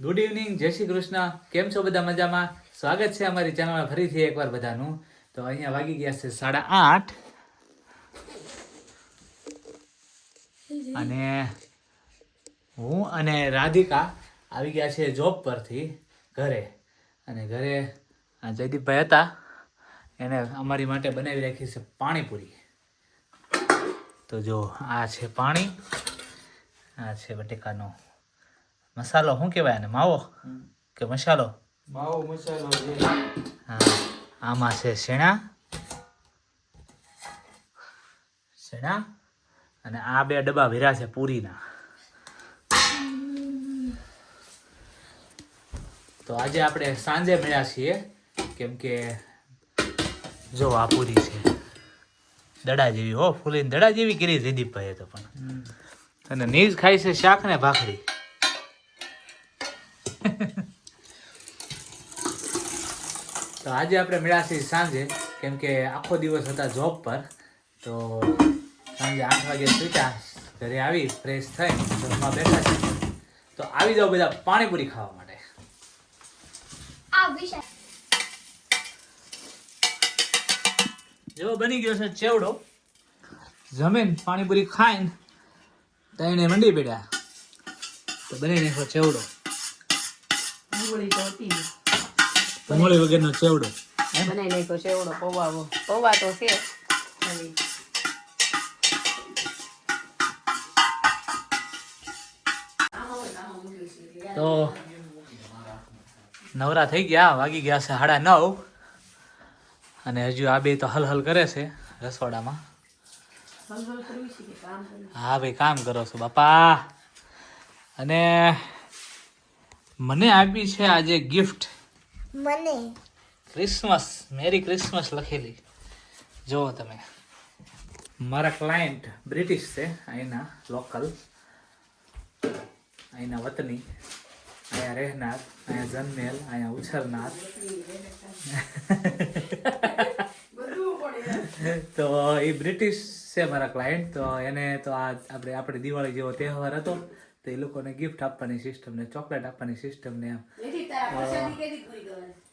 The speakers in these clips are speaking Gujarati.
ગુડ ઇવનિંગ જય શ્રી કૃષ્ણ. કેમ છો બધા મજામાં? સ્વાગત છે અમારી ચેનલમાં ફરીથી એકવાર બધાનું. તો અહીંયા વાગી ગયા છે સાડા આઠ. અને હું અને રાધિકા આવી ગયા છે જોબ પરથી ઘરે. અને ઘરે જયદીપભાઈ હતા. એને અમારી માટે બનાવી રાખી છે પાણીપુરી. તો જો આ છે પાણી. આ છે બટેકાનો મસાલો શું કહેવાય આને? માવો? કે મસાલો? માવો મસાલો હા આમાં છે શેણા. શેણા અને આ બે ડબ્બા ભીરા છે પૂરીના. તો આજે આપણે સાંજે મળ્યા છીએ કેમ કે જો આ પૂરી છે. દડા જેવી હો ફૂલીને દડા જેવી કરી જયદીપભાઈએ તો પણ. અને નીજ ખાય છે શાક ને ભાખરી. તો આજે આપણે મળ્યા છીએ સાંજે કેમ કે આખો દિવસ હતા જોબ પર. તો સાંજે આઠ વાગે છૂટ્યા ઘરે આવી ફ્રેશ થઈ જમવા બેઠા છે તો આવી જાઓ બધા પાણીપુરી ખાવા માટે. જેવો બની ગયો છે ચેવડો. જમીન પાણીપુરી ખાઈને તઈને મંડી પડ્યા. તો બની નાખો ચેવડો. પમોળી વગરનો ચેવડો. બનાવી નાખ્યો ચેવડો પૌવા પૌવા તો છે તો નવરા થઈ ગયા વાગી ગયા છે સાડા નવ. અને હજુ આ બે તો હલ હલ કરે છે રસોડામાં. હા ભાઈ કામ કરો છો બાપા. અને મને આપી છે આજે ગિફ્ટ મને. ક્રિસમસ મેરી ક્રિસમસ લખેલી. જુઓ તમે. મારા ક્લાયન્ટ બ્રિટિશ છે અહીંના લોકલ અહીંના વતની. અહીંયા રહેનાર અહીંયા જન્મેલ અહીંયા ઉછરનાર. તો એ બ્રિટિશ છે મારા ક્લાયન્ટ તો એને તો આ આપણે આપણે દિવાળી જેવો તહેવાર હતો. તો એ લોકોને ગિફ્ટ આપવાની સિસ્ટમ ને ચોકલેટ આપવાની સિસ્ટમ ને એમ.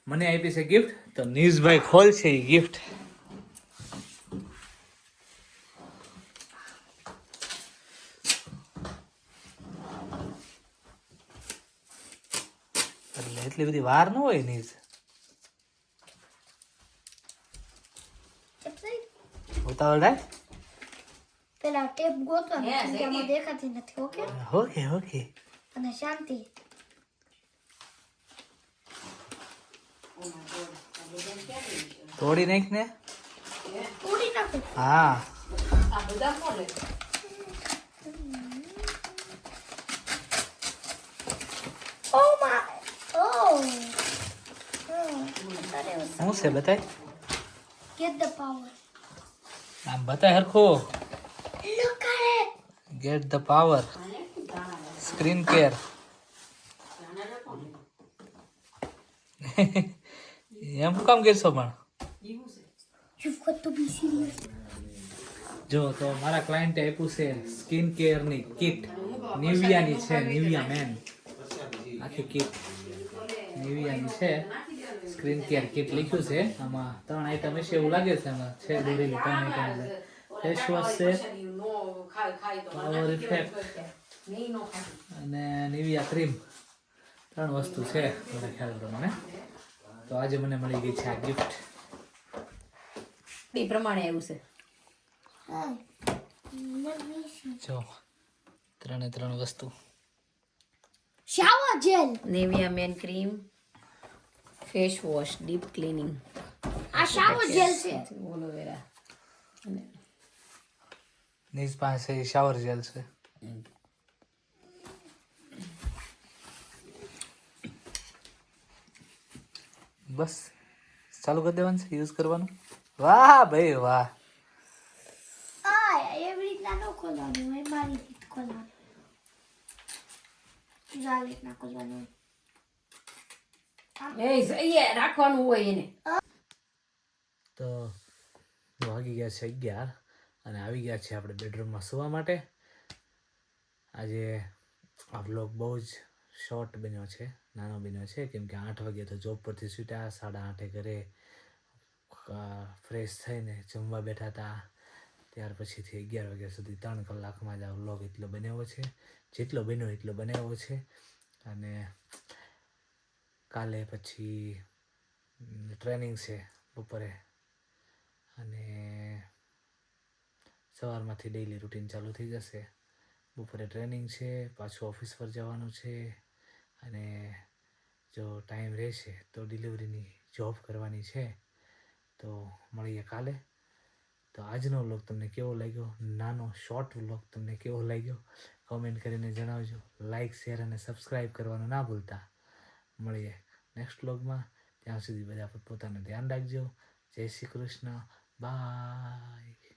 મને આપી છે ગિફ્ટ તો નીઝભાઈ ખોલ છે એ ગિફ્ટ એટલે એટલી બધી વાર ન હોય નીઝ. ઉતાવળ રાખ. પેલા ટેપ ગોતો દેખાતી નથી ઓકે ઓકે ઓકે અને શાંતિ. તોડી નાખ ને? હા. શું છે બતાય? ગેટ ધ પાવર આમ બતાય હરખો? Get the power screen care એમ કામ કરશો પણ? You got to be serious. જો તો મારા ક્લાયન્ટે આપ્યું છે સ્કિન કેરની કિટ નિવિયાની છે, નિવિયા મેન આખી કિટ નિવિયાની છે. સ્ક્રીન કેર કિટ લખ્યું છે. આમાં ત્રણ આઈટમ હશે એવું લાગે છે આમાં. છે દોરેલી ત્રણ આઈટમ ફેસ વોશ છે. પાવર ઇફેક્ટ અને નિવિયા ક્રીમ ત્રણ વસ્તુ છે. મને ખ્યાલ પ્રમાણે. તો આજે મને મળી ગઈ છે આ ગિફ્ટ એ પ્રમાણે આવ્યું છે. જો ત્રણે ત્રણ વસ્તુ. Shower gel Nivea men cream face wash deep cleaning આ શાવર જેલ છે. Aloe vera vera. નીઝ પાસે શાવર જેલ છે. બસ ચાલુ કરી દેવાનું છે યુઝ કરવાનું? વાહ ભાઈ વાહ. એવી રીતના ન ખોલવાનું હોય મારી રીત ખોલવાનું. જો રીતના ખોલવાનું હોય. રાખવાનું હોય એને. તો વાગી ગયા છે અગિયાર અને આવી ગયા છે આપણે બેડરૂમમાં સુવા માટે. આજે આ બ્લોગ બહુ જ શોર્ટ બન્યો છે નાનો બન્યો છે કેમ કે આઠ વાગે તો જોબ પરથી છૂટ્યા સાડા આઠે ઘરે ફ્રેશ થઈને જમવા બેઠા હતા ત્યાર પછીથી અગિયાર વાગ્યા સુધી ત્રણ કલાકમાં જ આ વ્લોગ એટલો બનાવ્યો છે. જેટલો બન્યો એટલો બનાવ્યો છે. અને કાલે પછી ટ્રેનિંગ છે બપોરે. અને સવારમાંથી ડેઈલી રૂટીન ચાલુ થઈ જશે. બપોરે ટ્રેનિંગ છે, પાછું ઓફિસ પર જવાનું છે. અને જો ટાઈમ રહેશે તો ડિલિવરીની જોબ કરવાની છે. તો મળીએ કાલે. તો આજનો વ્લોગ તમને કેવો લાગ્યો? નાનો શોર્ટ વ્લોગ તમને કેવો લાગ્યો? કોમેન્ટ કરીને જણાવજો. લાઇક શેર અને સબસ્ક્રાઈબ કરવાનું ના ભૂલતા. મળીએ નેક્સ્ટ વ્લોગમાં. ત્યાં સુધી બધા પોતાનું ધ્યાન રાખજો. જય શ્રી કૃષ્ણ. બાય